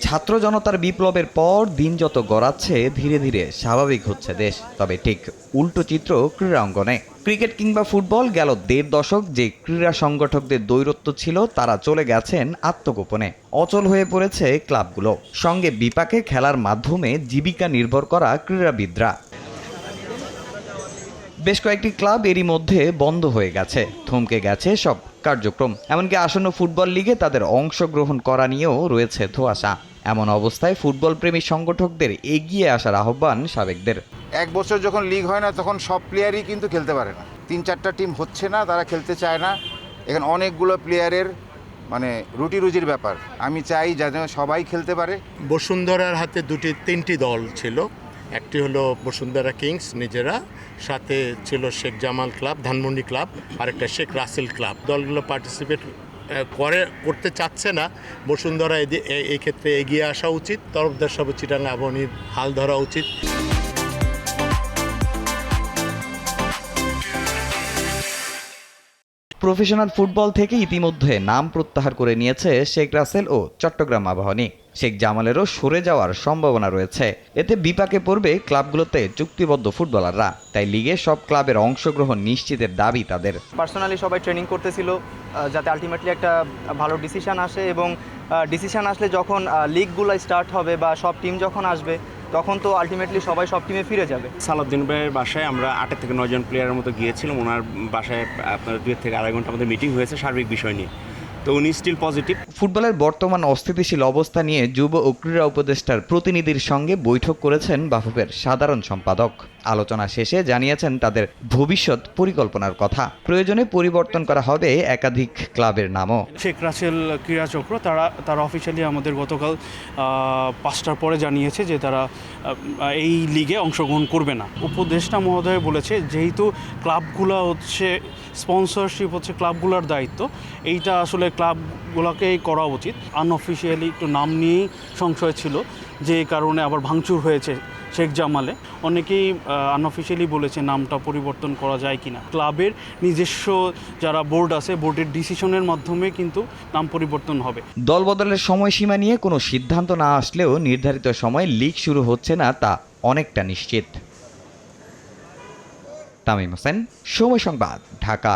ছাত্র জনতার বিপ্লবের পর দিন যত গড়াচ্ছে, ধীরে ধীরে স্বাভাবিক হচ্ছে দেশ। তবে ঠিক উল্টো চিত্র ক্রীড়া অঙ্গনে। ক্রিকেট কিংবা ফুটবল গেল দেড় দশক যে ক্রীড়া সংগঠকদের দৈরত্ব ছিল, তারা চলে গেছেন আত্মগোপনে। অচল হয়ে পড়েছে ক্লাবগুলো। সঙ্গে বিপাকে খেলার মাধ্যমে জীবিকা নির্ভর করা ক্রীড়াবিদরা। বেশ কয়েকটি ক্লাব এরই মধ্যে বন্ধ হয়ে গেছে থমকে গেছে সব কার্যক্রম। এমনকি আসন্ন ফুটবল লিগে তাদের অংশগ্রহণ করা নিয়েও রয়েছে ধোঁয়াশা। এমন অবস্থায় ফুটবল প্রেমী সংগঠকদের এগিয়ে আসার আহ্বান সাবেকদের। এক বছর যখন লিগ হয় না তখন সব প্লেয়ারই কিন্তু খেলতে পারে না। তিন চারটা টিম হচ্ছে না তারা খেলতে চায় না। এখানে অনেকগুলো প্লেয়ারের মানে রুটি রুজির ব্যাপার। আমি চাই যাতে সবাই খেলতে পারে। বসুন্ধরার হাতে দুটি তিনটি দল ছিল। একটি হলো বসুন্ধরা কিংস নিজেরা, সাথে ছিল শেখ জামাল ক্লাব, ধানমন্ডি ক্লাব আর একটা শেখ রাসেল ক্লাব। দলগুলো পার্টিসিপেট করে, করতে চাচ্ছে না। বসুন্ধরা এই ক্ষেত্রে এগিয়ে আসা উচিত। তরফদার সব চিটাং আবহানির হাল ধরা উচিত। প্রফেশনাল ফুটবল থেকে ইতিমধ্যে নাম প্রত্যাহার করে নিয়েছে শেখ রাসেল ও চট্টগ্রাম আবাহনী। শেখ জামালেরও সরে যাওয়ার সম্ভাবনা রয়েছে। এতে বিপাকে পড়বে ক্লাবগুলোতে চুক্তিবদ্ধ ফুটবলাররা। তাই লিগে সব ক্লাবের অংশগ্রহণ নিশ্চিতের দাবি তাদের। পার্সোনালি সবাই ট্রেনিং করতেছিল যাতে আলটিমেটলি একটা ভালো ডিসিশন আসে এবং ডিসিশন আসলে যখন লিগগুলো স্টার্ট হবে বা সব টিম যখন আসবে তখন তো আলটিমেটলি সবাই সব টিমে ফিরে যাবে। সালাউদ্দিন ভাইয়ের বাসায় আমরা আটের থেকে নয়জন প্লেয়ারের মতো গিয়েছিলাম। ওনার বাসায় আপনার দুই থেকে আড়াই ঘণ্টা আমাদের মিটিং হয়েছে সার্বিক বিষয় নিয়ে। তো উনি স্টিল পজিটিভ ফুটবলের বর্তমান অস্থিতিশীল অবস্থা নিয়ে যুব ও ক্রীড়া উপদেষ্টার প্রতিনিধির সঙ্গে বৈঠক করেছেন বাফুফের সাধারণ সম্পাদক। আলোচনা শেষে জানিয়েছেন তাদের ভবিষ্যৎ পরিকল্পনার কথা। প্রয়োজনে পরিবর্তন করা হবে একাধিক ক্লাবের নামও। শেখ রাসেল ক্রীড়া চক্র, তারা তারা অফিসিয়ালি আমাদের গতকাল পাঁচটার পরে জানিয়েছে যে তারা এই লিগে অংশগ্রহণ করবে না। উপদেষ্টা মহোদয় বলেছে, যেহেতু ক্লাবগুলো হচ্ছে স্পন্সরশিপ হচ্ছে ক্লাবগুলোর দায়িত্ব, এইটা আসলে ক্লাবগুলোকেই করা উচিত। আনঅফিসিয়ালি একটু নাম নিয়েই সংশয় ছিল, যে কারণে আবার ভাঙচুর হয়েছে শেখ জামালে। অনেকেই আনঅফিসিয়ালি বলেছে নামটা পরিবর্তন করা যায় কিনা। ক্লাবের নিজস্ব যারা বোর্ড আছে, বোর্ডের ডিসিশনের মাধ্যমে কিন্তু নাম পরিবর্তন হবে। দল বদলের সময়সীমা নিয়ে কোনো সিদ্ধান্ত না আসলেও নির্ধারিত সময় লিগ শুরু হচ্ছে না তা অনেকটা নিশ্চিত। তামিম হোসেন, সময় সংবাদ, ঢাকা।